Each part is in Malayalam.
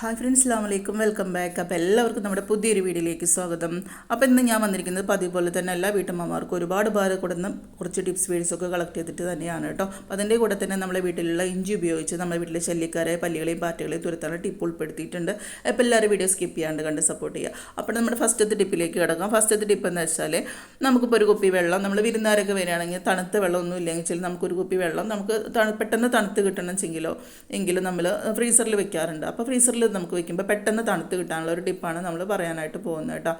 ഹായ് ഫ്രണ്ട്സ് അസ്ലാം വലൈക്കും വെൽക്കം ബാക്ക് അപ്പോൾ എല്ലാവർക്കും നമ്മുടെ പുതിയൊരു വീഡിയോയിലേക്ക് സ്വാഗതം. അപ്പോൾ ഇന്ന് ഞാൻ വന്നിരിക്കുന്നത് പതിവ് പോലെ തന്നെ എല്ലാ വീട്ടമ്മമാർക്കും ഒരുപാട് പേര് കൊടുന്ന കുറച്ച് ടിപ്സ് വീഡിയോസൊക്കെ കളക്ട് ചെയ്തിട്ട് തന്നെയാണ് കേട്ടോ. അപ്പോൾ അതിന്റെ കൂടെ തന്നെ നമ്മളെ വീട്ടിലുള്ള ഇഞ്ചി ഉപയോഗിച്ച് നമ്മുടെ വീട്ടിലെ ശല്യക്കാരെ പല്ലികളെയും പാറ്റകളെയും തുരത്താനുള്ള ടിപ്പ് ഉൾപ്പെടുത്തിയിട്ടുണ്ട്. അപ്പോൾ എല്ലാവരും വീഡിയോ സ്കിപ്പ് ചെയ്യാണ്ട് കണ്ട് സപ്പോർട്ട് ചെയ്യുക. അപ്പോൾ നമ്മുടെ ഫസ്റ്റത്തെ ടിപ്പിലേക്ക് കിടക്കാം. ഫസ്റ്റത്തെ ടിപ്പ് എന്ന് വെച്ചാൽ നമുക്കിപ്പോൾ ഒരു കുപ്പി വെള്ളം നമ്മൾ വിരുന്നാരൊക്കെ വരികയാണെങ്കിൽ തണുത്ത വെള്ളമൊന്നും ഇല്ലെങ്കിൽ നമുക്കൊരു കുപ്പി വെള്ളം നമുക്ക് പെട്ടെന്ന് തണുത്ത് കിട്ടണമെങ്കിൽ എങ്കിലും നമ്മൾ ഫ്രീസറിൽ വെക്കാറുണ്ട്. അപ്പോൾ ഫ്രീസറിൽ നമുക്ക് വെക്കുമ്പോൾ പെട്ടെന്ന് തണുത്ത് കിട്ടാനുള്ള ഒരു ടിപ്പാണ് നമ്മൾ പറയാനായിട്ട് പോകുന്നത് കേട്ടോ.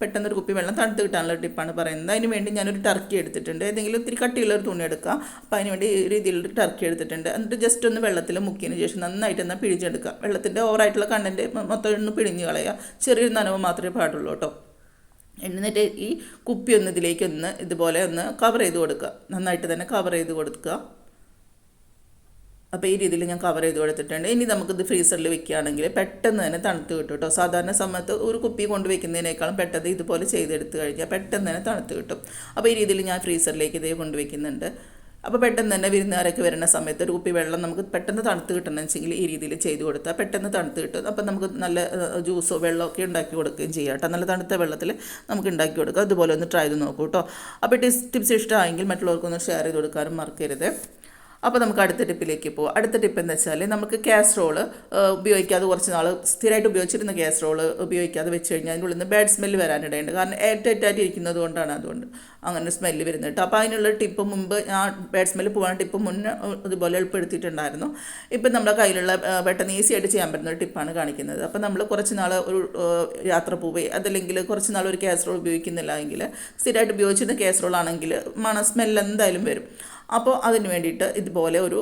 പെട്ടെന്ന് ഒരു കുപ്പി വെള്ളം തണുത്ത് കിട്ടാനുള്ള ഒരു ടിപ്പാണ് പറയുന്നത്. അതിന് വേണ്ടി ഞാനൊരു ടർക്കി എടുത്തിട്ടുണ്ട്. ഏതെങ്കിലും ഒത്തിരി കട്ടിയുള്ള ഒരു തുണി എടുക്കുക. അപ്പോൾ അതിന് വേണ്ടി രീതിയിലൊരു ടർക്കി എടുത്തിട്ടുണ്ട്. എന്നിട്ട് ജസ്റ്റ് ഒന്ന് വെള്ളത്തിൽ മുക്കിയതിന് ശേഷം നന്നായിട്ട് എന്നാൽ പിഴിഞ്ഞെടുക്കുക. വെള്ളത്തിന്റെ ഓവറായിട്ടുള്ള കണ്ടന്റ് മൊത്തം ഒന്ന് പിഴിഞ്ഞ് കളയുക. ചെറിയൊരു നനവ് മാത്രമേ പാടുള്ളൂ കേട്ടോ. എന്നിട്ട് ഈ കുപ്പി ഒന്ന് ഇതിലേക്ക് ഒന്ന് ഇതുപോലെ ഒന്ന് കവർ ചെയ്ത് കൊടുക്കുക. നന്നായിട്ട് തന്നെ കവർ ചെയ്ത് കൊടുക്കുക. അപ്പോൾ ഈ രീതിയിൽ ഞാൻ കവർ ചെയ്ത് കൊടുത്തിട്ടുണ്ട്. ഇനി നമുക്കിത് ഫ്രീസറിൽ വെക്കുകയാണെങ്കിൽ പെട്ടെന്ന് തന്നെ തണുത്ത് കിട്ടും കേട്ടോ. സാധാരണ സമയത്ത് ഒരു കുപ്പി കൊണ്ട് വെക്കുന്നതിനേക്കാളും പെട്ടെന്ന് ഇതുപോലെ ചെയ്തെടുത്ത് കഴിഞ്ഞാൽ പെട്ടെന്ന് തന്നെ തണുത്ത് കിട്ടും. അപ്പോൾ ഈ രീതിയിൽ ഞാൻ ഫ്രീസറിലേക്ക് ഇതേ കൊണ്ടുവയ്ക്കുന്നുണ്ട് അപ്പോൾ പെട്ടെന്ന് തന്നെ വിരുന്നുകാരൊക്കെ വരുന്ന സമയത്ത് ഒരു കുപ്പി വെള്ളം നമുക്ക് പെട്ടെന്ന് തണുത്ത് കിട്ടണമെന്ന് വെച്ചെങ്കിൽ ഈ രീതിയിൽ ചെയ്ത് കൊടുത്താൽ പെട്ടെന്ന് തണുത്ത് കിട്ടും. അപ്പോൾ നമുക്ക് നല്ല ജ്യൂസോ വെള്ളമൊക്കെ ഉണ്ടാക്കി കൊടുക്കുകയും ചെയ്യാം കേട്ടോ. നല്ല തണുത്ത വെള്ളത്തിൽ നമുക്ക് ഉണ്ടാക്കി കൊടുക്കുക അതുപോലെ ഒന്ന് ട്രൈ ചെയ്ത് നോക്കൂ കേട്ടോ. അപ്പോൾ ടിപ്സ് ടിപ്സ് ഇഷ്ടമായെങ്കിൽ മറ്റുള്ളവർക്കൊന്ന് ഷെയർ ചെയ്ത് കൊടുക്കാനും മറക്കരുത്. അപ്പോൾ നമുക്ക് അടുത്ത ടിപ്പിലേക്ക് പോകാം അടുത്ത ടിപ്പ് എന്ന് വെച്ചാൽ നമുക്ക് കാസ്ട്രോൾ ഉപയോഗിക്കാതെ കുറച്ച് നാൾ സ്ഥിരമായിട്ട് ഉപയോഗിച്ചിരുന്ന കാസ്ട്രോൾ ഉപയോഗിക്കാതെ വെച്ച് കഴിഞ്ഞാൽ അതിന്റെ ഉള്ളിൽ നിന്ന് ബാഡ് സ്മെല്ല് വരാനിടയുണ്ട്. കാരണം ഏറ്റായിട്ടായിട്ട് ഇരിക്കുന്നത് കൊണ്ടാണ് അതുകൊണ്ട് അങ്ങനെ സ്മെല്ല് വരുന്നത് കേട്ടോ. അപ്പോൾ അതിനുള്ള ടിപ്പ് മുമ്പ് ആ ബാഡ് സ്മെല്ല് പോകാൻ ടിപ്പ് മുന്നേ ഇതുപോലെ എളുപ്പപ്പെടുത്തിയിട്ടുണ്ടായിരുന്നു ഇപ്പം നമ്മുടെ കയ്യിലുള്ള പെട്ടെന്ന് ഈസി ആയിട്ട് ചെയ്യാൻ പറ്റുന്ന ഒരു ടിപ്പാണ് കാണിക്കുന്നത്. അപ്പോൾ നമ്മൾ കുറച്ച് നാൾ ഒരു യാത്ര പോവുകയും അതല്ലെങ്കിൽ കുറച്ച് നാൾ ഒരു കാസറോൾ ഉപയോഗിക്കുന്നില്ല എങ്കിൽ സ്ഥിരമായിട്ട് ഉപയോഗിച്ചിരുന്ന കാസറോൾ ആണെങ്കിൽ മണ സ്മെല്ല് എന്തായാലും വരും. അപ്പോൾ അതിന് വേണ്ടിയിട്ട് ഇതുപോലെ ഒരു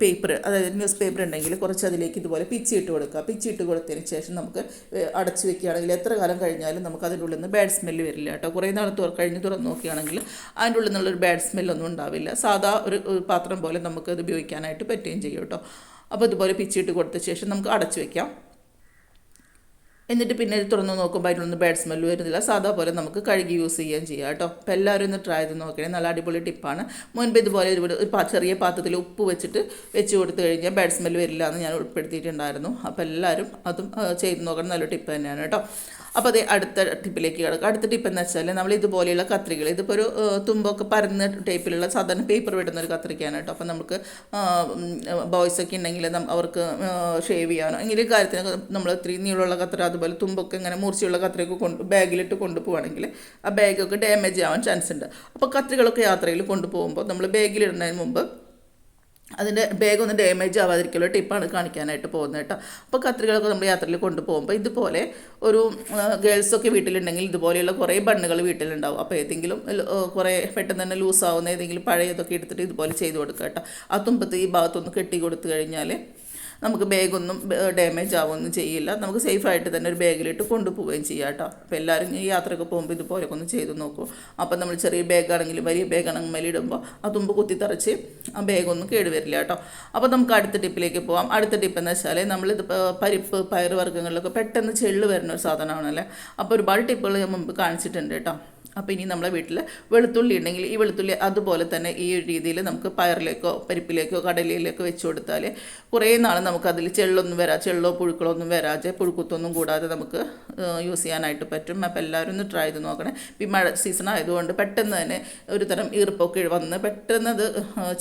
പേപ്പർ അതായത് ന്യൂസ് പേപ്പർ ഉണ്ടെങ്കിൽ കുറച്ച് അതിലേക്ക് ഇതുപോലെ പിച്ചിട്ട് കൊടുക്കുക. പിച്ചിട്ട് കൊടുത്തതിന് ശേഷം നമുക്ക് അടച്ചു വെക്കുകയാണെങ്കിൽ എത്ര കാലം കഴിഞ്ഞാലും നമുക്ക് അതിന്റെ ഉള്ളിൽ നിന്ന് ബാഡ് സ്മെല്ല് വരില്ല കേട്ടോ. കുറേ നാൾ തുറ കഴിഞ്ഞ് തുറന്ന് നോക്കുകയാണെങ്കിൽ അതിന്റെ ഉള്ളിൽ നിന്നുള്ളൊരു ബാഡ് സ്മെല്ലൊന്നും ഉണ്ടാവില്ല. സാധാ ഒരു പാത്രം പോലെ നമുക്ക് അത് ഉപയോഗിക്കാനായിട്ട് പറ്റുകയും ചെയ്യും കേട്ടോ. അപ്പോൾ ഇതുപോലെ പിച്ചിട്ട് കൊടുത്ത ശേഷം നമുക്ക് അടച്ചു വെക്കാം. എന്നിട്ട് പിന്നെ തുറന്ന് നോക്കുമ്പോൾ അതിലൊന്നും ബാഡ് സ്മെല്ല് വരുന്നില്ല. സാധാ പോലെ നമുക്ക് കഴുകി യൂസ് ചെയ്യുകയും ചെയ്യാം കേട്ടോ. അപ്പോൾ എല്ലാവരും ഒന്ന് ട്രൈ ചെയ്ത് നോക്കണേ. നല്ല അടിപൊളി ടിപ്പാണ് മുൻപ് ഇതുപോലെ ഒരു ചെറിയ പാത്രത്തിൽ ഉപ്പ് വെച്ചിട്ട് വെച്ച് കൊടുത്തു കഴിഞ്ഞാൽ ബാഡ് സ്മെല്ല് വരില്ല എന്ന് ഞാൻ ഉൾപ്പെടുത്തിയിട്ടുണ്ടായിരുന്നു. അപ്പോൾ എല്ലാവരും അതും ചെയ്ത് നോക്കണം. നല്ല ടിപ്പ് തന്നെയാണ് കേട്ടോ. അപ്പോൾ അതേ അടുത്ത ടിപ്പിലേക്ക് കിടക്കും. അടുത്ത ടിപ്പ് എന്ന് വെച്ചാൽ നമ്മൾ ഇതുപോലെയുള്ള കത്രികൾ ഇതിപ്പോൾ ഒരു തുമ്പൊക്കെ പരന്ന ടൈപ്പിലുള്ള സാധാരണ പേപ്പർ വിടുന്ന ഒരു കത്രികയാണ് കേട്ടോ. അപ്പോൾ നമുക്ക് ബോയ്സൊക്കെ ഉണ്ടെങ്കിൽ അവർക്ക് ഷേവ് ചെയ്യാനോ ഇങ്ങനെ കാര്യത്തിനൊക്കെ നമ്മൾ ഇത്തിരി നീളമുള്ള കത്ര അതുപോലെ തുമ്പൊക്കെ ഇങ്ങനെ മൂർച്ചയുള്ള കത്രിയൊക്കെ കൊണ്ട് ബാഗിലിട്ട് കൊണ്ടുപോവുകയാണെങ്കിൽ ആ ബാഗൊക്കെ ഡാമേജ് ആവാൻ ചാൻസ് ഉണ്ട്. അപ്പോൾ കത്രികളൊക്കെ യാത്രയിൽ കൊണ്ടുപോകുമ്പോൾ നമ്മൾ ബാഗിലിടുന്നതിന് മുമ്പ് അതിന്റെ ബാഗൊന്നും ഡാമേജ് ആവാതിരിക്കുള്ള ടിപ്പാണ് കാണിക്കാനായിട്ട് പോകുന്നത് കേട്ടോ. അപ്പോൾ കത്രികളൊക്കെ നമ്മൾ യാത്രയിൽ കൊണ്ടുപോകുമ്പോൾ ഇതുപോലെ ഒരു ഗേൾസൊക്കെ വീട്ടിലുണ്ടെങ്കിൽ ഇതുപോലെയുള്ള കുറേ ബണ്ണുകൾ വീട്ടിലുണ്ടാവും. അപ്പോൾ ഏതെങ്കിലും കുറേ പെട്ടെന്ന് തന്നെ ലൂസ് ആവുന്ന ഏതെങ്കിലും പഴയതൊക്കെ എടുത്തിട്ട് ഇതുപോലെ ചെയ്ത് കൊടുക്കുക കേട്ടോ. ആ തുമ്പത്ത് ഈ ഭാഗത്തൊന്ന് കെട്ടി കൊടുത്തു കഴിഞ്ഞാൽ നമുക്ക് ബാഗൊന്നും ഡാമേജ് ആവുകയൊന്നും ചെയ്യില്ല. നമുക്ക് സേഫായിട്ട് തന്നെ ഒരു ബാഗിലിട്ട് കൊണ്ടുപോവുകയും ചെയ്യാം കേട്ടോ. അപ്പോൾ എല്ലാവരും ഈ യാത്രയൊക്കെ പോകുമ്പോൾ ഇതുപോലെയൊക്കെ ഒന്ന് ചെയ്ത് നോക്കൂ. അപ്പോൾ നമ്മൾ ചെറിയ ബാഗാണെങ്കിലും വലിയ ബാഗാണെങ്കിൽ മേലിടുമ്പോൾ ആ തുമ്പ് കുത്തിത്തറച്ച് ആ ബാഗൊന്നും കേടുവരില്ല കേട്ടോ. അപ്പോൾ നമുക്ക് അടുത്ത ടിപ്പിലേക്ക് പോവാം. അടുത്ത ടിപ്പ് എന്ന് വെച്ചാൽ നമ്മളിത് പരിപ്പ് പയർ വർഗങ്ങളിലൊക്കെ പെട്ടെന്ന് ചെള്ളു വരുന്ന ഒരു സാധനമാണല്ലേ? അപ്പോൾ ഒരുപാട് ടിപ്പുകൾ ഞാൻ മുമ്പ് കാണിച്ചിട്ടുണ്ട് കേട്ടോ. അപ്പോൾ ഇനി നമ്മളെ വീട്ടിൽ വെളുത്തുള്ളി ഉണ്ടെങ്കിൽ ഈ വെളുത്തുള്ളി അതുപോലെ തന്നെ ഈ ഒരു രീതിയിൽ നമുക്ക് പയറിലേക്കോ പരിപ്പിലേക്കോ കടലയിലേക്കോ വെച്ച് കൊടുത്താൽ കുറേ നാൾ നമുക്ക് അതിൽ ചെള്ളൊന്നും വരാ ചെള്ളോ പുഴുക്കളോ ഒന്നും വരാതെ പുഴുക്കുത്തൊന്നും കൂടാതെ നമുക്ക് യൂസ് ചെയ്യാനായിട്ട് പറ്റും. അപ്പോൾ എല്ലാവരും ഒന്ന് ട്രൈ ചെയ്ത് നോക്കണേ. ഈ മഴ സീസൺ ആയതുകൊണ്ട് പെട്ടെന്ന് തന്നെ ഒരു തരം ഈർപ്പൊക്കെ വന്ന് പെട്ടെന്ന് അത്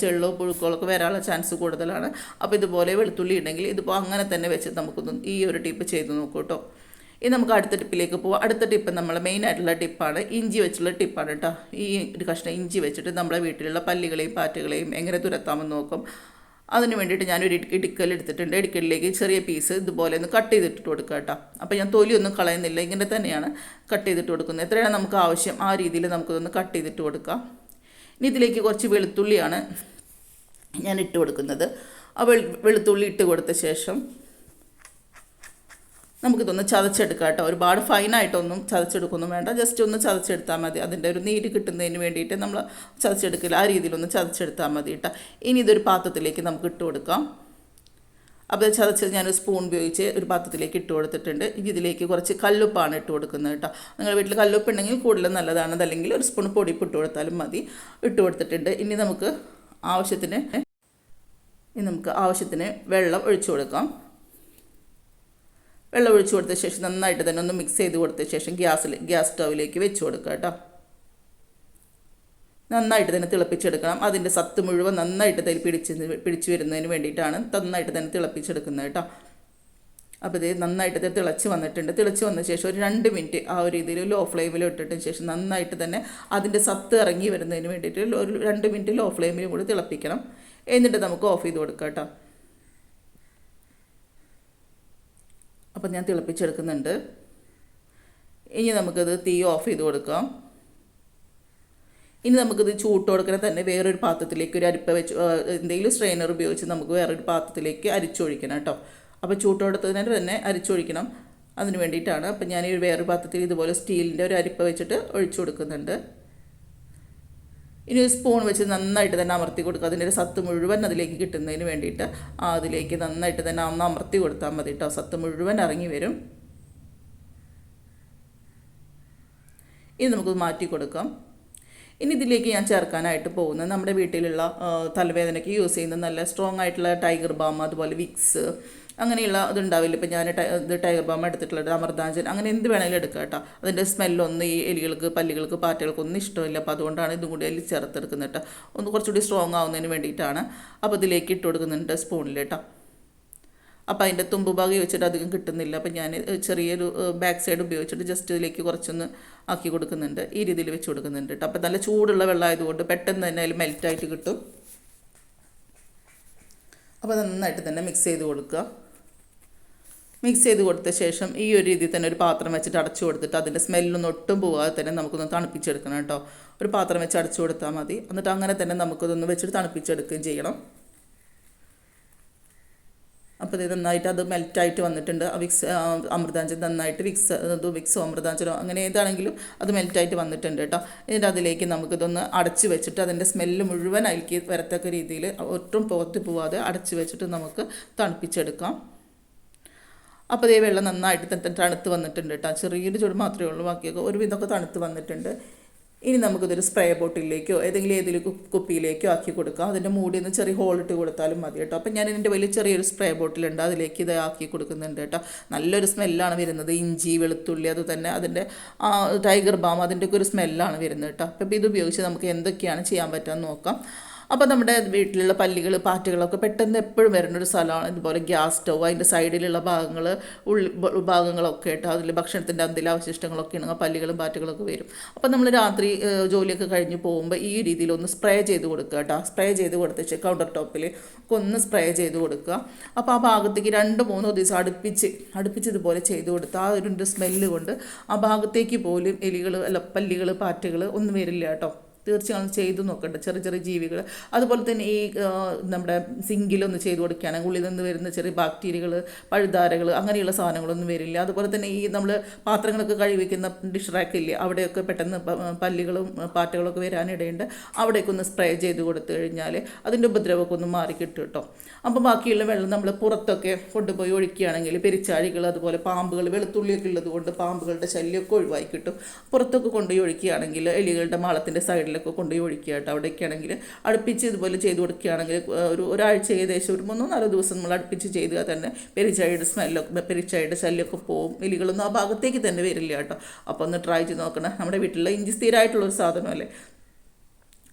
ചെള്ളോ പുഴുക്കളോ ഒക്കെ വരാനുള്ള ചാൻസ് കൂടുതലാണ്. അപ്പോൾ ഇതുപോലെ വെളുത്തുള്ളി ഉണ്ടെങ്കിൽ ഇതിപ്പോൾ അങ്ങനെ തന്നെ വെച്ച് നമുക്കൊന്ന് ഈ ഒരു ടിപ്പ് ചെയ്ത് നോക്കൂ കേട്ടോ ഇനി നമുക്ക് അടുത്ത ടിപ്പിലേക്ക് പോവാം. അടുത്ത ടിപ്പ് നമ്മൾ മെയിൻ ആയിട്ടുള്ള ടിപ്പാണ് ഇഞ്ചി വെച്ചുള്ള ടിപ്പാണ് കേട്ടോ ഈ ഒരു കഷ്ണം ഇഞ്ചി വെച്ചിട്ട് നമ്മുടെ വീട്ടിലുള്ള പല്ലുകളെയും പാറ്റുകളെയും എങ്ങനെ തുരത്താമെന്ന് നോക്കും. അതിന് വേണ്ടിയിട്ട് ഞാനൊരു ഇടുക്കൽ എടുത്തിട്ടുണ്ട്. ഇടുക്കലിലേക്ക് ചെറിയ പീസ് ഇതുപോലെ ഒന്ന് കട്ട് ചെയ്തിട്ട് കൊടുക്കുക കേട്ടോ അപ്പോൾ ഞാൻ തൊലിയൊന്നും കളയുന്നില്ല. ഇങ്ങനെ തന്നെയാണ് കട്ട് ചെയ്തിട്ട് കൊടുക്കുന്നത്. എത്രയാണ് നമുക്ക് ആവശ്യം? ആ രീതിയിൽ നമുക്കിതൊന്ന് കട്ട് ചെയ്തിട്ട് കൊടുക്കാം. ഇനി ഇതിലേക്ക് കുറച്ച് വെളുത്തുള്ളിയാണ് ഞാൻ ഇട്ട് കൊടുക്കുന്നത്. ആ വെളുത്തുള്ളി ഇട്ട് കൊടുത്ത ശേഷം നമുക്കിതൊന്ന് ചതച്ചെടുക്കാം കേട്ടോ. ഒരുപാട് ഫൈനായിട്ടൊന്നും ചതച്ചെടുക്കൊന്നും വേണ്ട. ജസ്റ്റ് ഒന്ന് ചതച്ചെടുത്താൽ മതി. അതിന്റെ ഒരു നീര് കിട്ടുന്നതിന് വേണ്ടിയിട്ട് നമ്മൾ ചതച്ചെടുക്കില്ല ആ രീതിയിലൊന്ന് ചതച്ചെടുത്താൽ മതി കേട്ടോ. ഇനി ഇതൊരു പാത്രത്തിലേക്ക് നമുക്ക് ഇട്ട് കൊടുക്കാം. അപ്പോൾ ചതച്ച് ഞാൻ സ്പൂൺ ഉപയോഗിച്ച് ഒരു പാത്രത്തിലേക്ക് ഇട്ട് കൊടുത്തിട്ടുണ്ട്. ഇനി ഇതിലേക്ക് കുറച്ച് കല്ലുപ്പാണ് ഇട്ട് കൊടുക്കുന്നത് കേട്ടോ. നിങ്ങളുടെ വീട്ടിൽ കല്ലുപ്പ് ഉണ്ടെങ്കിൽ കൂടുതലും നല്ലതാണ്. അതല്ലെങ്കിൽ ഒരു സ്പൂൺ പൊടിപ്പ് ഇട്ട് കൊടുത്താലും മതി. ഇട്ട് കൊടുത്തിട്ടുണ്ട്. ഇനി നമുക്ക് ആവശ്യത്തിന് ഇനി നമുക്ക് ആവശ്യത്തിന് വെള്ളം ഒഴിച്ചു കൊടുക്കാം. വെള്ളം ഒഴിച്ച് കൊടുത്ത ശേഷം നന്നായിട്ട് തന്നെ ഒന്ന് മിക്സ് ചെയ്ത് കൊടുത്ത ശേഷം ഗ്യാസിൽ ഗ്യാസ് സ്റ്റൗവിലേക്ക് വെച്ച് കൊടുക്കുക കേട്ടോ. നന്നായിട്ട് തന്നെ തിളപ്പിച്ചെടുക്കണം. അതിന്റെ സത്ത് മുഴുവൻ നന്നായിട്ട് തന്നെ പിടിച്ച് പിടിച്ചു വരുന്നതിന് വേണ്ടിയിട്ടാണ് നന്നായിട്ട് തന്നെ തിളപ്പിച്ചെടുക്കുന്നത് കേട്ടോ. അപ്പോൾ ഇത് നന്നായിട്ട് തന്നെ തിളച്ച് വന്നിട്ടുണ്ട്. തിളച്ച് വന്ന ശേഷം ഒരു രണ്ട് മിനിറ്റ് ആ ഒരു രീതിയിൽ ലോ ഫ്ലെയിമിൽ ഇട്ടിട്ടതിന് ശേഷം നന്നായിട്ട് തന്നെ അതിന്റെ സത്ത് ഇറങ്ങി വരുന്നതിന് വേണ്ടിയിട്ട് ഒരു രണ്ട് മിനിറ്റ് ലോ ഫ്ലെയിമിൽ കൂടി തിളപ്പിക്കണം. എന്നിട്ട് നമുക്ക് ഓഫ് ചെയ്ത് കൊടുക്കാം കേട്ടോ. അപ്പം ഞാൻ തിളപ്പിച്ചെടുക്കുന്നുണ്ട്. ഇനി നമുക്കത് തീ ഓഫ് ചെയ്ത് കൊടുക്കാം. ഇനി നമുക്കിത് ചൂട്ട് കൊടുക്കണ തന്നെ വേറൊരു പാത്രത്തിലേക്ക് ഒരു അരിപ്പ വെച്ച് എന്തെങ്കിലും സ്ട്രെയിനർ ഉപയോഗിച്ച് നമുക്ക് വേറൊരു പാത്രത്തിലേക്ക് അരിച്ചൊഴിക്കണം കേട്ടോ. അപ്പോൾ ചൂട്ട് കൊടുത്തതിന് തന്നെ അരിച്ചൊഴിക്കണം. അതിന് വേണ്ടിയിട്ടാണ്. അപ്പം ഞാൻ ഈ വേറൊരു പാത്രത്തിൽ ഇതുപോലെ സ്റ്റീലിന്റെ ഒരു അരിപ്പ വെച്ചിട്ട് ഒഴിച്ചു കൊടുക്കുന്നുണ്ട്. ഇനി ഒരു സ്പൂൺ വെച്ച് നന്നായിട്ട് തന്നെ അമർത്തി കൊടുക്കുക. അതിന്റെ ഒരു സത്ത് മുഴുവൻ അതിലേക്ക് കിട്ടുന്നതിന് വേണ്ടിയിട്ട് അതിലേക്ക് നന്നായിട്ട് തന്നെ ഒന്ന് അമർത്തി കൊടുത്താൽ മതി കേട്ടോ സത്ത് മുഴുവൻ ഇറങ്ങി വരും. ഇനി നമുക്ക് മാറ്റി കൊടുക്കാം. ഇനി ഇതിലേക്ക് ഞാൻ ചേർക്കാനായിട്ട് പോകുന്നത് നമ്മുടെ വീട്ടിലുള്ള തലവേദനയ്ക്ക് യൂസ് ചെയ്യുന്ന നല്ല സ്ട്രോങ് ആയിട്ടുള്ള ടൈഗർ ബാം അതുപോലെ വിക്സ് അങ്ങനെയുള്ള ഇതുണ്ടാവില്ല. ഇപ്പം ഞാൻ ഇത് ടൈഗർ ബാം എടുത്തിട്ടുള്ളത് അമൃതാഞ്ചൻ അങ്ങനെ എന്ത് വേണമെങ്കിലും എടുക്കാം കേട്ടോ. അതിന്റെ സ്മെല്ലൊന്നും ഈ എലികൾക്ക് പല്ലികൾക്ക് പാറ്റകൾക്കൊന്നും ഇഷ്ടമില്ല. അപ്പോൾ അതുകൊണ്ടാണ് ഇതും കൂടി അതിൽ ചേർത്തെടുക്കുന്നത് കേട്ടോ. ഒന്ന് കുറച്ചുകൂടി സ്ട്രോങ് ആവുന്നതിന് വേണ്ടിയിട്ടാണ്. അപ്പോൾ ഇതിലേക്ക് ഇട്ട് കൊടുക്കുന്നുണ്ട് സ്പൂണിൽ കേട്ടോ. അപ്പോൾ അതിന്റെ തുമ്പ് ഭാഗം വെച്ചിട്ട് അധികം കിട്ടുന്നില്ല. അപ്പോൾ ഞാൻ ചെറിയൊരു ബാക്ക് സൈഡ് ഉപയോഗിച്ചിട്ട് ജസ്റ്റ് ഇതിലേക്ക് കുറച്ചൊന്ന് ആക്കി കൊടുക്കുന്നുണ്ട്. ഈ രീതിയിൽ വെച്ച് കൊടുക്കുന്നുണ്ട് കേട്ടോ. അപ്പോൾ നല്ല ചൂടുള്ള വെള്ളം ആയതുകൊണ്ട് പെട്ടെന്ന് തന്നെ അതിൽ മെൽറ്റായിട്ട് കിട്ടും. അപ്പോൾ നന്നായിട്ട് തന്നെ മിക്സ് ചെയ്ത് കൊടുക്കുക. മിക്സ് ചെയ്ത് കൊടുത്ത ശേഷം ഈ ഒരു രീതിയിൽ തന്നെ ഒരു പാത്രം വെച്ചിട്ട് അടച്ചു കൊടുത്തിട്ട് അതിന്റെ സ്മെല്ലൊന്നും ഒട്ടും പോകാതെ തന്നെ നമുക്കൊന്ന് തണുപ്പിച്ചെടുക്കണം കേട്ടോ. ഒരു പാത്രം വെച്ച് അടച്ചു കൊടുത്താൽ മതി. എന്നിട്ട് അങ്ങനെ തന്നെ നമുക്കതൊന്ന് വെച്ചിട്ട് തണുപ്പിച്ചെടുക്കുകയും ചെയ്യണം. അപ്പോൾ ഇത് നന്നായിട്ട് അത് മെൽറ്റായിട്ട് വന്നിട്ടുണ്ട്. വിക്സ് അമൃതാഞ്ചൻ നന്നായിട്ട് വിക്സ് അത് വിക്സോ അമൃതാഞ്ചനോ അങ്ങനെ ഏതാണെങ്കിലും അത് മെൽറ്റായിട്ട് വന്നിട്ടുണ്ട് കേട്ടോ. എന്നിട്ട് അതിലേക്ക് നമുക്കിതൊന്ന് അടച്ച് വെച്ചിട്ട് അതിന്റെ സ്മെല്ല് മുഴുവൻ അതിലേക്ക് വരത്തക്ക രീതിയിൽ ഒട്ടും പുറത്ത് പോവാതെ അടച്ച് വെച്ചിട്ട് നമുക്ക് തണുപ്പിച്ചെടുക്കാം. അപ്പോൾ ഇതേ വെള്ളം നന്നായിട്ട് തണുത്ത് വന്നിട്ടുണ്ട് കേട്ടോ. ചെറിയൊരു ചൂട് മാത്രമേ ഉള്ളൂ. ബാക്കിയൊക്കെ ഒരു ഒരുവിധമൊക്കെ തണുത്ത് വന്നിട്ടുണ്ട്. ഇനി നമുക്കിതൊരു സ്പ്രേ ബോട്ടിലേക്കോ ഏതെങ്കിലും ഏതെങ്കിലും കുപ്പിയിലേക്കോ ആക്കി കൊടുക്കാം. അതിന്റെ മൂടി ഒന്ന് ചെറിയ ഹോളിട്ട് കൊടുത്താലും മതി കേട്ടോ. അപ്പം ഞാൻ ഇതിന്റെ വലിയ ചെറിയൊരു സ്പ്രേ ബോട്ടിലുണ്ട് അതിലേക്ക് ഇത് ആക്കി കൊടുക്കുന്നുണ്ട് കേട്ടോ. നല്ലൊരു സ്മെല്ലാണ് വരുന്നത്. ഇഞ്ചി വെളുത്തുള്ളി അത് തന്നെ അതിന്റെ ടൈഗർ ബാം അതിന്റെയൊക്കെ ഒരു സ്മെല്ലാണ് വരുന്നത് കേട്ടോ. അപ്പം ഇത് ഉപയോഗിച്ച് നമുക്ക് എന്തൊക്കെയാണ് ചെയ്യാൻ പറ്റുക നോക്കാം. അപ്പോൾ നമ്മുടെ വീട്ടിലുള്ള പല്ലികൾ പാറ്റുകളൊക്കെ പെട്ടെന്ന് എപ്പോഴും വരുന്ന ഒരു സ്ഥലമാണ്. ഇതുപോലെ ഗ്യാസ് സ്റ്റവ് അതിന്റെ സൈഡിലുള്ള ഭാഗങ്ങൾ ഉള്ളി ഭാഗങ്ങളൊക്കെ ആയിട്ട് അതിൽ ഭക്ഷണത്തിന്റെ അന്തിൽ അവശിഷ്ടങ്ങളൊക്കെ ഉണ്ടെങ്കിൽ പല്ലികളും പാറ്റുകളൊക്കെ വരും. അപ്പോൾ നമ്മൾ രാത്രി ജോലിയൊക്കെ കഴിഞ്ഞ് പോകുമ്പോൾ ഈ രീതിയിൽ ഒന്ന് സ്പ്രേ ചെയ്ത് കൊടുക്കുക കേട്ടോ. സ്പ്രേ ചെയ്ത് കൊടുത്തിട്ട് കൗണ്ടർ ടോപ്പിൽ ഒന്ന് സ്പ്രേ ചെയ്ത് കൊടുക്കുക. അപ്പോൾ ആ ഭാഗത്തേക്ക് രണ്ട് മൂന്നോ ദിവസം അടുപ്പിച്ച് അടുപ്പിച്ച് ഇതുപോലെ ചെയ്ത് കൊടുത്താൽ ആ ഒരു സ്മെല്ല് കൊണ്ട് ആ ഭാഗത്തേക്ക് പോലും എലികൾ അല്ല പല്ലികൾ പാറ്റുകൾ ഒന്നും വരില്ല കേട്ടോ. തീർച്ചയായും ചെയ്തു നോക്കണ്ട. ചെറിയ ചെറിയ ജീവികൾ. അതുപോലെ തന്നെ ഈ നമ്മുടെ സിങ്കിലൊന്ന് ചെയ്ത് കൊടുക്കുകയാണെങ്കിൽ ഉള്ളിൽ നിന്ന് വരുന്ന ചെറിയ ബാക്ടീരിയകൾ പഴുതാരകൾ അങ്ങനെയുള്ള സാധനങ്ങളൊന്നും വരില്ല. അതുപോലെ തന്നെ ഈ നമ്മൾ പാത്രങ്ങളൊക്കെ കഴുകിക്കുന്ന ഡിഷ് റാക്ക് ഇല്ലേ അവിടെയൊക്കെ പെട്ടെന്ന് പല്ലുകളും പാറ്റകളൊക്കെ വരാനിടയുണ്ട്. അവിടേക്ക് ഒന്ന് സ്പ്രേ ചെയ്ത് കൊടുത്തു കഴിഞ്ഞാൽ അതിന്റെ ഉപദ്രവമൊക്കെ ഒന്ന് മാറി കിട്ടും. കേട്ടോ അപ്പോൾ ബാക്കിയുള്ള വെള്ളം നമ്മൾ പുറത്തൊക്കെ കൊണ്ടുപോയി ഒഴിക്കുകയാണെങ്കിൽ പെരിച്ചാഴികൾ അതുപോലെ പാമ്പുകൾ വെളുത്തുള്ളിയൊക്കെ ഉള്ളത് കൊണ്ട് പാമ്പുകളുടെ ശല്യമൊക്കെ ഒഴിവായി കിട്ടും. പുറത്തൊക്കെ കൊണ്ടുപോയി ഒഴിക്കുകയാണെങ്കിൽ എലികളുടെ മാളത്തിന്റെ സൈഡിൽ സൈഡിലൊക്കെ കൊണ്ടുപോയി ഒഴിക്കുക കേട്ടോ അടുപ്പിച്ച് ഇതുപോലെ ചെയ്ത് കൊടുക്കുകയാണെങ്കിൽ ഒരു ഒരാഴ്ച ഏകദേശം ഒരു മൂന്നോ നാലോ ദിവസം നമ്മൾ അടുപ്പിച്ച് ചെയ്താൽ തന്നെ പെരിച്ചാഴിയുടെ സ്മെല്ലൊക്കെ പെരിച്ചാഴിയുടെ ശല്യമൊക്കെ പോവും. എലികളൊന്നും ആ ഭാഗത്തേക്ക് തന്നെ വരില്ല കേട്ടോ. അപ്പോൾ ഒന്ന് ട്രൈ ചെയ്ത് നോക്കണം. നമ്മുടെ വീട്ടിലുള്ള ഇഞ്ചി സ്ഥിരമായിട്ടുള്ളൊരു സാധനമല്ലേ?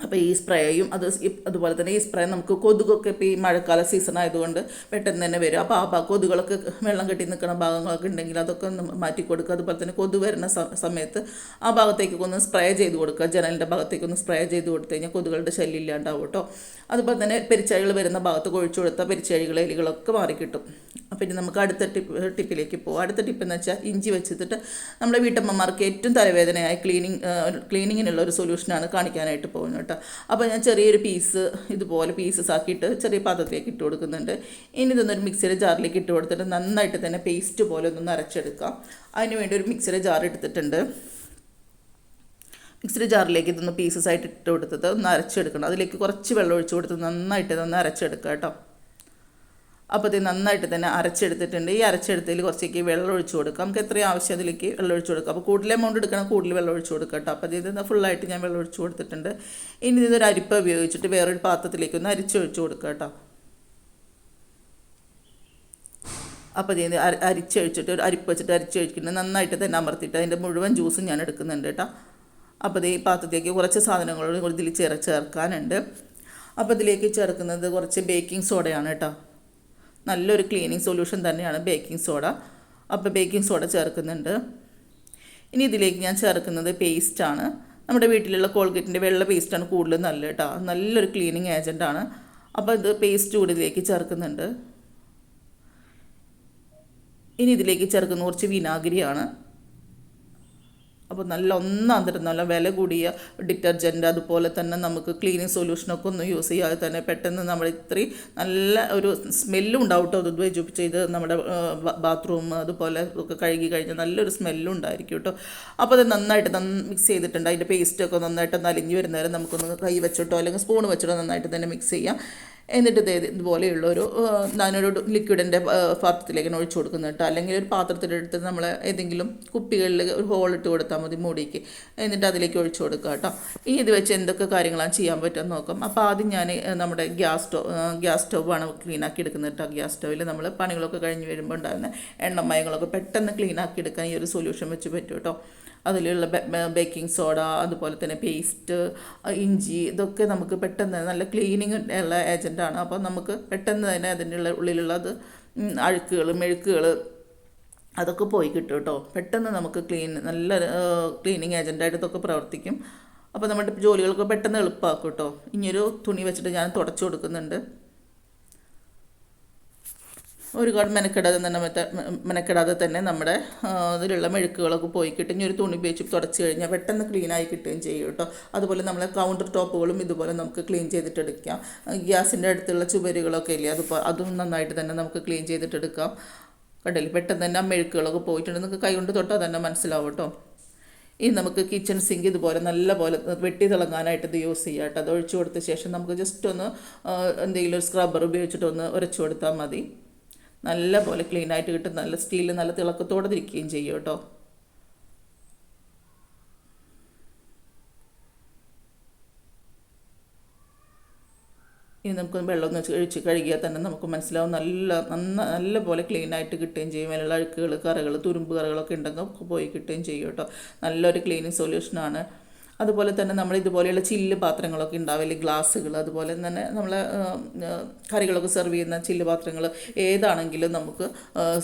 അപ്പോൾ ഈ സ്പ്രേയും അത് അതുപോലെ തന്നെ ഈ സ്പ്രേ നമുക്ക് കൊതുകൊക്കെ ഇപ്പോൾ ഈ മഴക്കാല സീസൺ ആയതുകൊണ്ട് പെട്ടെന്ന് തന്നെ വരും. അപ്പോൾ ആ കൊതുകളൊക്കെ വെള്ളം കെട്ടി നിൽക്കുന്ന ഭാഗങ്ങളൊക്കെ ഉണ്ടെങ്കിൽ അതൊക്കെ ഒന്ന് മാറ്റി കൊടുക്കുക. അതുപോലെ തന്നെ കൊതു വരുന്ന സമയത്ത് ആ ഭാഗത്തേക്കൊക്കെ ഒന്ന് സ്പ്രേ ചെയ്ത് കൊടുക്കുക. ജനലിന്റെ ഭാഗത്തേക്കൊന്ന് സ്പ്രേ ചെയ്ത് കൊടുത്തു കഴിഞ്ഞാൽ കൊതുകളുടെ ശല്യം ഇല്ലാണ്ടാവും കേട്ടോ. അതുപോലെ തന്നെ പെരിച്ചാഴികൾ വരുന്ന ഭാഗത്ത് കൊഴിച്ചു കൊടുത്താൽ പെരിച്ചാഴികൾ എലികളൊക്കെ മാറിക്കിട്ടും പിന്നെ നമുക്ക് അടുത്ത ടിപ്പ് ടിപ്പിലേക്ക് പോകും അടുത്ത ടിപ്പ് എന്ന് വെച്ചാൽ ഇഞ്ചി വെച്ചിട്ട് നമ്മുടെ വീട്ടമ്മമാർക്ക് ഏറ്റവും തലവേദനയായ ക്ലീനിങ് ക്ലീനിങ്ങിനുള്ള ഒരു സൊല്യൂഷനാണ് കാണിക്കാനായിട്ട് പോകുന്നത് കേട്ടോ. അപ്പോൾ ഞാൻ ചെറിയൊരു പീസ് ഇതുപോലെ പീസസ് ആക്കിയിട്ട് ചെറിയ പാത്രത്തിലേക്ക് ഇട്ട് കൊടുക്കുന്നുണ്ട്. ഇനി ഇതൊന്നൊരു മിക്സിയുടെ ജാറിലേക്ക് ഇട്ട് കൊടുത്തിട്ട് നന്നായിട്ട് തന്നെ പേസ്റ്റ് പോലെ ഒന്ന് അരച്ചെടുക്കാം അതിന് വേണ്ടി ഒരു മിക്സിയുടെ ജാർ എടുത്തിട്ടുണ്ട്. മിക്സിയുടെ ജാറിലേക്ക് ഇതൊന്ന് പീസസ് ആയിട്ട് ഇട്ട് കൊടുത്തത് ഒന്ന് അരച്ചെടുക്കണം. അതിലേക്ക് കുറച്ച് വെള്ളം ഒഴിച്ച് കൊടുത്ത് നന്നായിട്ട് ഇതൊന്ന് അരച്ചെടുക്കുക കേട്ടോ. അപ്പോൾ ഇത് നന്നായിട്ട് തന്നെ അരച്ചെടുത്തിട്ടുണ്ട്. ഈ അരച്ചെടുത്തതിൽ കുറച്ചേക്ക് വെള്ളം ഒഴിച്ചു കൊടുക്കാം. നമുക്ക് എത്രയും ആവശ്യം അതിലേക്ക് വെള്ളം ഒഴിച്ചു കൊടുക്കാം. അപ്പോൾ കൂടുതൽ എമൗണ്ട് എടുക്കണം കൂടുതൽ വെള്ളം ഒഴിച്ചു കൊടുക്കാം കേട്ടോ. അപ്പോൾ ഇത് ഫുള്ളായിട്ട് ഞാൻ വെള്ളം ഒഴിച്ചു കൊടുത്തിട്ടുണ്ട്. ഇനി ഇതൊരു അരിപ്പ ഉപയോഗിച്ചിട്ട് വേറൊരു പാത്രത്തിലേക്ക് ഒന്ന് അരിച്ചൊഴിച്ചു കൊടുക്കുക കേട്ടോ. അപ്പോൾ ഇത് അര- അരിച്ചൊഴിച്ചിട്ട് ഒരു അരിപ്പ് വെച്ചിട്ട് അരിച്ചൊഴിക്കുന്നത് നന്നായിട്ട് തന്നെ അമർത്തിയിട്ട് അതിന്റെ മുഴുവൻ ജ്യൂസും ഞാൻ എടുക്കുന്നുണ്ട് കേട്ടോ. അപ്പോൾ ഈ പാത്രത്തിലേക്ക് കുറച്ച് സാധനങ്ങളോട് ഇതിൽ ചേർ ചേർക്കാനുണ്ട്. അപ്പോൾ ഇതിലേക്ക് ചേർക്കുന്നത് കുറച്ച് ബേക്കിംഗ് സോഡയാണ് കേട്ടോ. നല്ലൊരു ക്ലീനിങ് സൊല്യൂഷൻ തന്നെയാണ് ബേക്കിംഗ് സോഡ അപ്പോൾ ബേക്കിംഗ് സോഡ ചേർക്കുന്നുണ്ട്. ഇനി ഇതിലേക്ക് ഞാൻ ചേർക്കുന്നത് പേസ്റ്റാണ് നമ്മുടെ വീട്ടിലുള്ള കോൾഗേറ്റിന്റെ വെള്ള പേസ്റ്റാണ് കൂടുതലും നല്ല കേട്ടോ നല്ലൊരു ക്ലീനിങ് ഏജന്റാണ് അപ്പോൾ ഇത് പേസ്റ്റ് കൂടി ഇതിലേക്ക് ചേർക്കുന്നുണ്ട്. ഇനി ഇതിലേക്ക് ചേർക്കുന്ന കുറച്ച് വിനാഗിരിയാണ്. അപ്പോൾ നല്ല ഒന്നാം തരം നല്ല വില കൂടിയ ഡിറ്റർജന്റ് അതുപോലെ തന്നെ നമുക്ക് ക്ലീനിങ് സൊല്യൂഷനൊക്കെ ഒന്നും യൂസ് ചെയ്യാതെ തന്നെ പെട്ടെന്ന് നമ്മൾ ഇത്രയും നല്ല ഒരു സ്മെല്ലും ഉണ്ടാവും കേട്ടോ അത് ഉപയോഗിച്ച് ചെയ്ത് നമ്മുടെ ബാത്റൂം അതുപോലെ ഒക്കെ കഴുകി കഴിഞ്ഞാൽ നല്ലൊരു സ്മെല്ലും ഉണ്ടായിരിക്കും കേട്ടോ അപ്പോൾ അത് നന്നായിട്ട് മിക്സ് ചെയ്തിട്ടുണ്ട്. അതിന്റെ പേസ്റ്റൊക്കെ നന്നായിട്ട് നലിഞ്ഞ് വരുന്നേരം നമുക്കൊന്ന് കൈ വെച്ചിട്ടോ അല്ലെങ്കിൽ സ്പൂൺ വെച്ചിട്ടോ നന്നായിട്ട് തന്നെ മിക്സ് ചെയ്യാം. എന്നിട്ട് ഇതേ ഇതുപോലെയുള്ള ഒരു ഞാനൊരു ലിക്വിഡിന്റെ പാത്രത്തിലേക്ക് ഒഴിച്ചു കൊടുക്കുന്നു കേട്ടോ. അല്ലെങ്കിൽ ഒരു പാത്രത്തിലെടുത്ത് നമ്മൾ ഏതെങ്കിലും കുപ്പികളിൽ ഒരു ഹോൾ ഇട്ട് കൊടുത്താൽ മതി മൂടിക്ക്. എന്നിട്ട് അതിലേക്ക് ഒഴിച്ചു കൊടുക്കുക കേട്ടോ. ഇനി ഇത് വെച്ച് എന്തൊക്കെ കാര്യങ്ങളാണ് ചെയ്യാൻ പറ്റുമെന്ന് നോക്കാം. അപ്പോൾ ആദ്യം ഞാൻ നമ്മുടെ ഗ്യാസ് സ്റ്റോ ഗ്യാസ് സ്റ്റോവാണ് ക്ലീനാക്കി എടുക്കുന്നത് കേട്ടോ. ഗ്യാസ് സ്റ്റോവിൽ നമ്മൾ പണികളൊക്കെ കഴിഞ്ഞ് വരുമ്പോൾ ഉണ്ടാകുന്ന എണ്ണമയങ്ങളൊക്കെ പെട്ടെന്ന് ക്ലീനാക്കി എടുക്കാൻ ഈ ഒരു സൊല്യൂഷൻ വെച്ച് പറ്റും കേട്ടോ. അതിലുള്ള ബേക്കിംഗ് സോഡ അതുപോലെ തന്നെ പേസ്റ്റ് ഇഞ്ചി ഇതൊക്കെ നമുക്ക് പെട്ടെന്ന് നല്ല ക്ലീനിങ് ഉള്ള ഏജന്റാണ് അപ്പോൾ നമുക്ക് പെട്ടെന്ന് തന്നെ അതിന്റെ ഉള്ളിലുള്ളത് അഴുക്കുകൾ മെഴുക്കുകൾ അതൊക്കെ പോയി കിട്ടും കേട്ടോ. പെട്ടെന്ന് നമുക്ക് ക്ലീൻ നല്ല ക്ലീനിങ് ഏജന്റായിട്ട് ഇതൊക്കെ പ്രവർത്തിക്കും. അപ്പോൾ നമ്മുടെ ജോലികളൊക്കെ പെട്ടെന്ന് എളുപ്പമാക്കും കേട്ടോ. ഇനിയൊരു തുണി വെച്ചിട്ട് ഞാൻ തുടച്ചു കൊടുക്കുന്നുണ്ട്. ഒരുപാട് മെനക്കെടാതെ തന്നെ മെനക്കെടാതെ തന്നെ നമ്മുടെ അതിലുള്ള മെഴുക്കുകളൊക്കെ പോയി കിട്ടും. ഇനി ഒരു തുണി ഉപയോഗിച്ച് തുടച്ച് കഴിഞ്ഞാൽ പെട്ടെന്ന് ക്ലീൻ ആയി കിട്ടുകയും ചെയ്യും കേട്ടോ. അതുപോലെ നമ്മളെ കൗണ്ടർ ടോപ്പുകളും ഇതുപോലെ നമുക്ക് ക്ലീൻ ചെയ്തിട്ടെടുക്കാം ഗ്യാസിന്റെ അടുത്തുള്ള ചുവരുകളൊക്കെ ഇല്ലേ അതിപ്പോൾ അതും നന്നായിട്ട് തന്നെ നമുക്ക് ക്ലീൻ ചെയ്തിട്ടെടുക്കാം കണ്ടില്ലേ പെട്ടെന്ന് തന്നെ ആ മെഴുക്കുകളൊക്കെ പോയിട്ടുണ്ട്. നിങ്ങൾക്ക് കൈകൊണ്ട് തൊട്ടാൽ തന്നെ മനസ്സിലാവും കേട്ടോ. ഇനി നമുക്ക് കിച്ചൺ സിങ്ക് ഇതുപോലെ നല്ല പോലെ വെട്ടി തിളങ്ങാനായിട്ട് ഇത് യൂസ് ചെയ്യാം കേട്ടോ. അത് ഒഴിച്ചു കൊടുത്ത ശേഷം നമുക്ക് ജസ്റ്റ് ഒന്ന് എന്തെങ്കിലും ഒരു സ്ക്രബ്ബർ ഉപയോഗിച്ചിട്ടൊന്ന് ഉരച്ചു കൊടുത്താൽ മതി. നല്ല പോലെ ക്ലീൻ ആയിട്ട് കിട്ടും. നല്ല സ്റ്റീൽ നല്ല തിളക്കത്തോടെ ഇരിക്കുകയും ചെയ്യും കേട്ടോ. ഇനി നമുക്ക് വെള്ളം ഒന്ന് ഒഴിച്ച് കഴുകിയാൽ തന്നെ നമുക്ക് മനസ്സിലാവും നല്ല നന്ന നല്ല പോലെ ക്ലീൻ ആയിട്ട് കിട്ടുകയും ചെയ്യും. അതിലുള്ള അഴുക്കുകൾ കറകൾ തുരുമ്പ് കറകളൊക്കെ ഉണ്ടെങ്കിൽ പോയി കിട്ടുകയും ചെയ്യും കേട്ടോ. നല്ലൊരു ക്ലീനിങ് സൊല്യൂഷനാണ് അതുപോലെ തന്നെ നമ്മൾ ഇതുപോലെയുള്ള ചില്ല് പാത്രങ്ങളൊക്കെ ഉണ്ടാവില്ലേ ഗ്ലാസ്സുകൾ അതുപോലെ തന്നെ നമ്മൾ കറികളൊക്കെ സെർവ് ചെയ്യുന്ന ചില്ല് പാത്രങ്ങൾ ഏതാണെങ്കിലും നമുക്ക്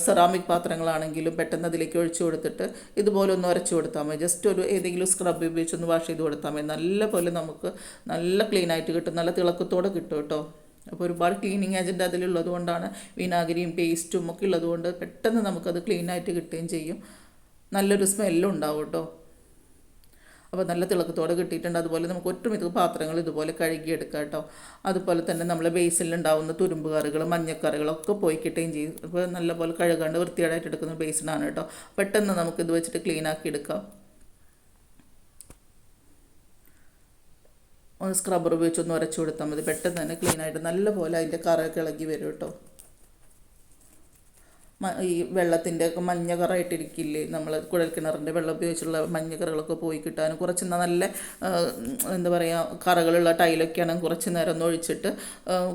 സെറാമിക് പാത്രങ്ങളാണെങ്കിലും പെട്ടെന്ന് അതിലേക്ക് ഒഴിച്ചു കൊടുത്തിട്ട് ഇതുപോലെ ഒന്ന് ഉരച്ചു കൊടുത്താൽ മതി. ജസ്റ്റ് ഒരു ഏതെങ്കിലും സ്ക്രബ് ഉപയോഗിച്ച് ഒന്ന് വാഷ് ചെയ്ത് കൊടുത്താൽ മതി. നല്ല പോലെ നമുക്ക് നല്ല ക്ലീൻ ആയിട്ട് കിട്ടും. നല്ല തിളക്കത്തോടെ കിട്ടും കേട്ടോ. അപ്പോൾ ഒരുപാട് ക്ലീനിങ് ഏജന്റ് അതിലുള്ളത് കൊണ്ടാണ് വിനാഗിരിയും പേസ്റ്റും ഒക്കെ ഉള്ളതുകൊണ്ട് പെട്ടെന്ന് നമുക്കത് ക്ലീൻ ആയിട്ട് കിട്ടുകയും ചെയ്യും. നല്ലൊരു സ്മെല്ലും ഉണ്ടാവും കേട്ടോ. അപ്പോൾ നല്ല തിളക്കത്തോടെ കിട്ടിയിട്ടുണ്ട്. അതുപോലെ നമുക്ക് ഒട്ടുമിക്ക പാത്രങ്ങൾ ഇതുപോലെ കഴുകിയെടുക്കാം കേട്ടോ. അതുപോലെ തന്നെ നമ്മളെ ബേസിലുണ്ടാവുന്ന തുരുമ്പ് കറികൾ മഞ്ഞക്കറികളൊക്കെ പോയി കിട്ടുകയും ചെയ്യും. അപ്പോൾ നല്ലപോലെ കഴുകാണ്ട് വൃത്തിയായിട്ട് എടുക്കുന്ന ബേസിനാണ് കേട്ടോ. പെട്ടെന്ന് നമുക്ക് ഇത് വെച്ചിട്ട് ക്ലീൻ ആക്കി എടുക്കാം. ഒന്ന് സ്ക്രബ്ബർ ഉപയോഗിച്ച് ഒന്ന് ഉരച്ചു കൊടുത്താൽ മതി. പെട്ടെന്ന് തന്നെ ക്ലീനായിട്ട് നല്ലപോലെ അതിന്റെ കറയൊക്കെ ഇളകി വരും കേട്ടോ. ഈ വെള്ളത്തിന്റെ ഒക്കെ മഞ്ഞ നമ്മൾ കുഴൽക്കിണറിന്റെ വെള്ളം ഉപയോഗിച്ചുള്ള മഞ്ഞ കറകളൊക്കെ പോയി കിട്ടാനും കുറച്ച് നല്ല എന്താ പറയുക കറകളുള്ള ടൈലൊക്കെ ആണെങ്കിൽ കുറച്ച് നേരം ഒന്ന് ഒഴിച്ചിട്ട്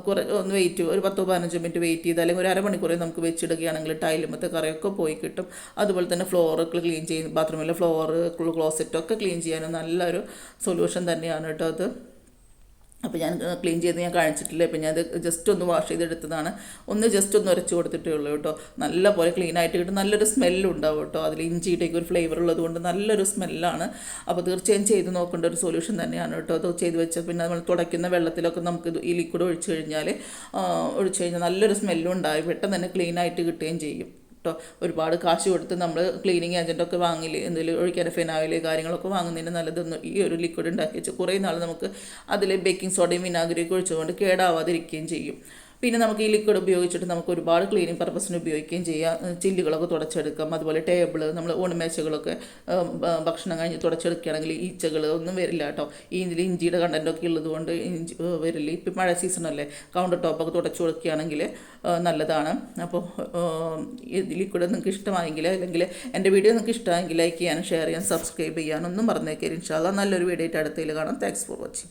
കുറേ ഒന്ന് വെയിറ്റ് ഒരു പത്തോ പതിനഞ്ചോ മിനിറ്റ് വെയിറ്റ് ചെയ്ത് അല്ലെങ്കിൽ ഒരു അരമണിക്കൂറേ നമുക്ക് വെച്ചിടുകയാണെങ്കിൽ ടൈലുമത്തെ കറയൊക്കെ പോയി കിട്ടും. അതുപോലെ തന്നെ ഫ്ലോറൊക്കെ ക്ലീൻ ചെയ്യും ബാത്റൂമിലെ ഫ്ലോറ് ക്ലോസറ്റൊക്കെ ക്ലീൻ ചെയ്യാനും നല്ലൊരു സൊല്യൂഷൻ തന്നെയാണ് കേട്ടോ അത്. അപ്പോൾ ഞാൻ ക്ലീൻ ചെയ്ത് ഞാൻ കാണിച്ചിട്ടില്ല. ഇപ്പം ഞാൻ അത് ജസ്റ്റ് ഒന്ന് വാഷ് ചെയ്തെടുത്തതാണ്. ഒന്ന് ജസ്റ്റ് ഒന്ന് ഉരച്ച് കൊടുത്തിട്ടേ ഉള്ളൂ കേട്ടോ. നല്ല പോലെ ക്ലീൻ ആയിട്ട് കിട്ടും. നല്ലൊരു സ്മെല്ലും ഉണ്ടാവും കേട്ടോ. അതിൽ ഇഞ്ചിയുടെയൊക്കെ ഒരു ഫ്ലേവർ ഉള്ളതുകൊണ്ട് നല്ലൊരു സ്മെല്ലാണ് അപ്പോൾ തീർച്ചയായും ചെയ്ത് നോക്കേണ്ട ഒരു സൊല്യൂഷൻ തന്നെയാണ് കേട്ടോ. അത് ചെയ്ത് വെച്ചാൽ പിന്നെ നമ്മൾ തുടയ്ക്കുന്ന വെള്ളത്തിലൊക്കെ നമുക്ക് ഈ ലിക്വിഡ് ഒഴിച്ച് കഴിഞ്ഞാൽ ഒഴിച്ചു ഒഴിച്ച് കഴിഞ്ഞാൽ നല്ലൊരു സ്മെല്ലും ഉണ്ടായി പെട്ടെന്ന് തന്നെ ക്ലീൻ ആയിട്ട് കിട്ടുകയും ചെയ്യും. കേട്ടോ ഒരുപാട് കാശ് കൊടുത്ത് നമ്മൾ ക്ലീനിങ് ഏജന്റൊക്കെ വാങ്ങില്ലേ? എന്തെങ്കിലും ഒഴിക്കാൻ ഫിനായിൽ കാര്യങ്ങളൊക്കെ വാങ്ങുന്നതിന് നല്ലതൊന്നും ഈ ഒരു ലിക്വിഡ് ഉണ്ടാക്കി വെച്ച് കുറേ നാൾ നമുക്ക് അതിൽ ബേക്കിംഗ് സോഡയും വിനാഗിരിയൊക്കെ ഒഴിച്ചുകൊണ്ട് കേടാവാതിരിക്കുകയും ചെയ്യും. പിന്നെ നമുക്ക് ഈ ലിക്വിഡ് ഉപയോഗിച്ചിട്ട് നമുക്ക് ഒരുപാട് ക്ലീനിങ് പർപ്പസിന് ഉപയോഗിക്കുകയും ചെയ്യാം. ചില്ലുകളൊക്കെ തുടച്ചെടുക്കാം. അതുപോലെ ടേബിൾ നമ്മൾ ഊണമേശകളൊക്കെ ഭക്ഷണം കഴിഞ്ഞ് തുടച്ചെടുക്കുകയാണെങ്കിൽ ഈച്ചകൾ ഒന്നും വരില്ല കേട്ടോ. ഈ ഇതിൽ ഇഞ്ചിയുടെ കണ്ടന്റൊക്കെ ഉള്ളത് കൊണ്ട് ഇഞ്ചി വരില്ല. ഇപ്പം മഴ സീസണല്ലേ കൗണ്ടർ ടോപ്പൊക്കെ തുടച്ചു കൊടുക്കുകയാണെങ്കിൽ നല്ലതാണ്. അപ്പോൾ ലിക്വിഡ് നിങ്ങൾക്ക് ഇഷ്ടമായെങ്കിൽ അല്ലെങ്കിൽ എന്റെ വീഡിയോ നിങ്ങൾക്ക് ഇഷ്ടമായെങ്കിൽ ലൈക്ക് ചെയ്യാനും ഷെയർ ചെയ്യാനും സബ്സ്ക്രൈബ് ചെയ്യാനൊന്നും മറന്നേക്കരുത്. ഇൻഷാല്ല നല്ലൊരു വീഡിയോ ആയിട്ട് അടുത്തതിൽ കാണാം. Thanks for watching